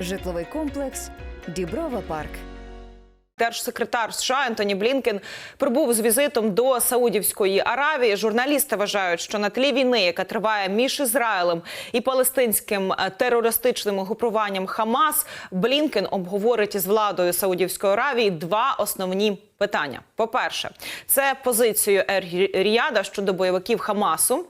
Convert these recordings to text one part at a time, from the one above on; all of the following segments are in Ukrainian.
Житловий комплекс Діброва Парк. Держсекретар США Ентоні Блінкен прибув з візитом до Саудівської Аравії. Журналісти вважають, що на тлі війни, яка триває між Ізраїлем і палестинським е, терористичним угрупуванням Хамас, Блінкен обговорить із владою Саудівської Аравії два основні питання. По перше, це позицію Ер Ріяда щодо бойовиків Хамасу.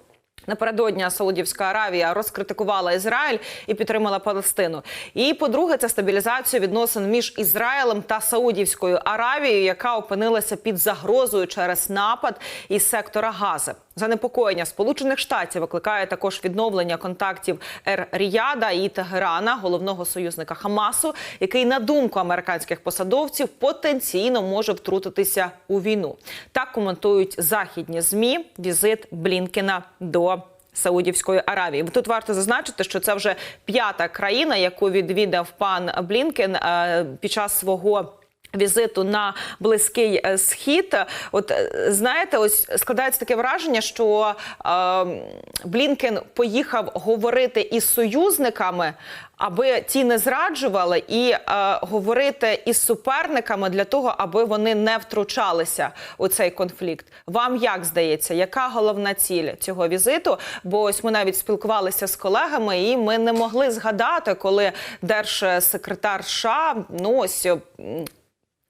Напередодні Саудівська Аравія розкритикувала Ізраїль і підтримала Палестину. І по-друге, це стабілізацію відносин між Ізраїлем та Саудівською Аравією, яка опинилася під загрозою через напад із сектора Гази. Занепокоєння Сполучених Штатів викликає також відновлення контактів Ер Ріяда і Тегерана, головного союзника Хамасу, який, на думку американських посадовців, потенційно може втрутитися у війну. Так коментують західні змі візит Блінкена до. Саудівської Аравії тут варто зазначити, що це вже п'ята країна, яку відвідав пан Блінкен е, під час свого. Візиту на близький е, схід, от е, знаєте, ось складається таке враження, що е, Блінкен поїхав говорити із союзниками, аби ті не зраджували, і е, говорити із суперниками для того, аби вони не втручалися у цей конфлікт. Вам як здається, яка головна ціль цього візиту? Бо ось ми навіть спілкувалися з колегами, і ми не могли згадати, коли держсекретар США ну ось.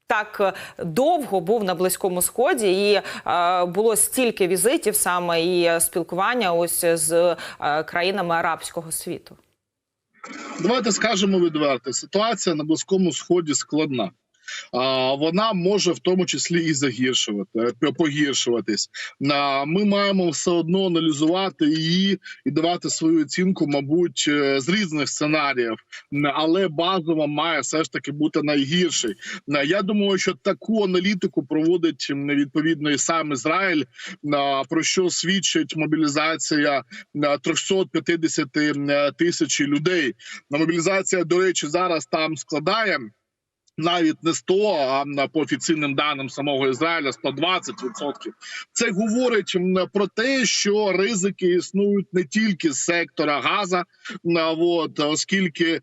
Так довго був на близькому сході, і е, було стільки візитів саме і спілкування ось з е, країнами арабського світу. Давайте скажемо відверто. Ситуація на близькому сході складна. Вона може в тому числі і загіршувати е, погіршуватись. Ми маємо все одно аналізувати її і давати свою оцінку, мабуть, е, з різних сценаріїв, але базово має все ж таки бути найгірший. Я думаю, що таку аналітику проводить відповідно і сам Ізраїль, про що свідчить мобілізація на 350 тисяч людей. Мобілізація, до речі, зараз там складає. Навіть не 100, а на- по офіційним даним самого Ізраїля 120%. Це говорить про те, що ризики існують не тільки з сектора Газа, от, оскільки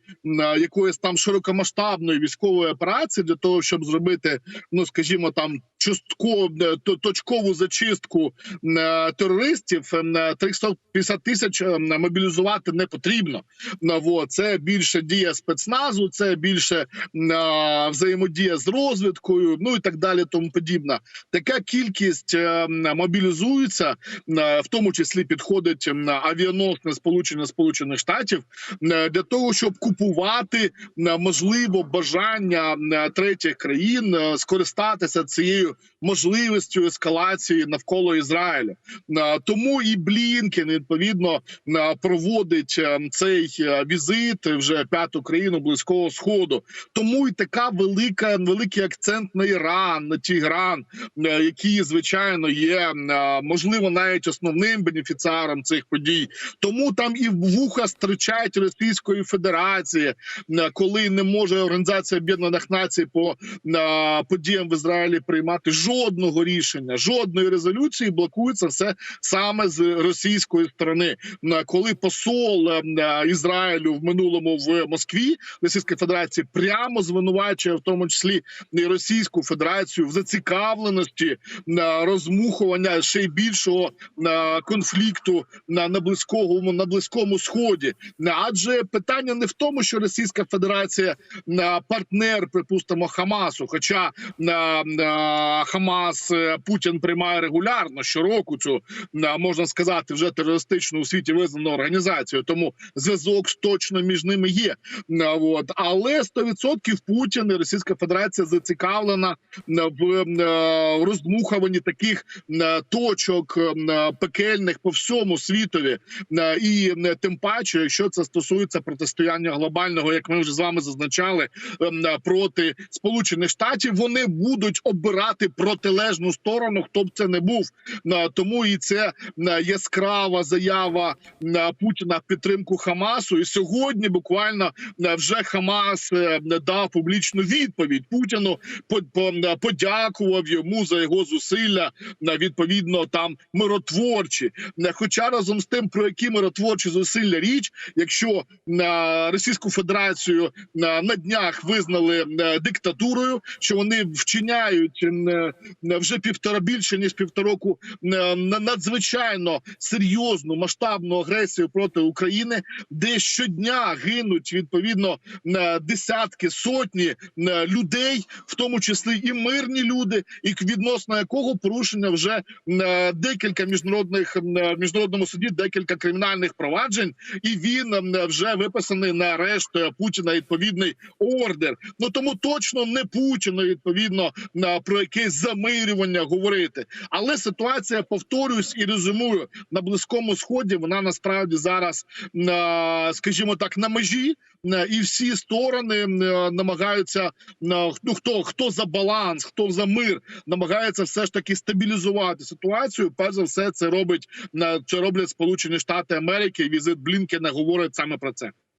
якоїсь там широкомасштабної військової операції для того, щоб зробити, ну скажімо, там частково е, точкову зачистку е, терористів, е, 350 тисяч е, мобілізувати не потрібно. Це більше дія спецназу, це більше взаємодія з розвідкою, ну і так далі, тому подібне. Така кількість мобілізується, в тому числі підходить авіаносне сполучення Сполучених Штатів для того, щоб купувати можливо бажання третіх країн скористатися цією можливістю ескалації навколо Ізраїля. Е, Тому і Блінкен відповідно е, проводить е, цей візит вже п'яту країну близького сходу. Тому і така велика великий акцент на Іран, на Тігран, які звичайно є можливо навіть основним бенефіціаром цих подій. Тому там і вуха стричають Російської Федерації, коли не може Організація Об'єднаних Націй по подіям в Ізраїлі приймати жодного рішення, жодної резолюції. Блокується все саме з російської сторони. Коли посол е, е, Ізраїлю в минулому в Москві Російської Федерації прямо звинувачує в тому числі і Російську Федерацію в зацікавленості е, розмухування ще й більшого е, конфлікту на, на близькому на близькому сході. Адже питання не в тому, що Російська Федерація партнер, припустимо, Хамасу. Хоча е, Хамас е, Путін приймає регулярно щороку цю е, можна сказати вже терористичну у світі визнану організацію. Тому зв'язок точно між ними є. Е, От але 100% Путін і Російська Федерація зацікавлена в роздмухуванні таких точок пекельних по всьому світові, і тим паче, якщо це стосується протистояння глобального, як ми вже з вами зазначали, проти Сполучених Штатів, вони будуть обирати захищати протилежну сторону, хто б це не був. Е, Тому і це е, яскрава заява е, Путіна в підтримку Хамасу. І сьогодні буквально вже Хамас дав публічну відповідь Путіну. по- по- подякував йому за його зусилля відповідно там миротворчі. Хоча разом з тим, про які миротворчі зусилля річ, якщо Російську Федерацію на днях визнали диктатурою, що вони вчиняють вже півтора більше ніж півтора року е, на- надзвичайно серйозну масштабну агресію проти України, де щодня гинуть відповідно е, десятки сотні е, людей, в тому числі і мирні люди, і відносно якого порушення вже е, декілька міжнародних е, міжнародному суді, декілька кримінальних проваджень, і він е, вже виписаний на арешт е, Путіна відповідний ордер. Ну тому точно не Путіну відповідно на про якесь замирювання говорити. Але ситуація повторюсь і резюмую на близькому сході. Вона насправді зараз, скажімо так, на межі. І всі сторони намагаються ну хто хто за баланс, хто за мир, намагається все ж таки стабілізувати ситуацію. Перш за все, це робить це роблять Сполучені Штати Америки. Візит Блінкена говорить саме про це.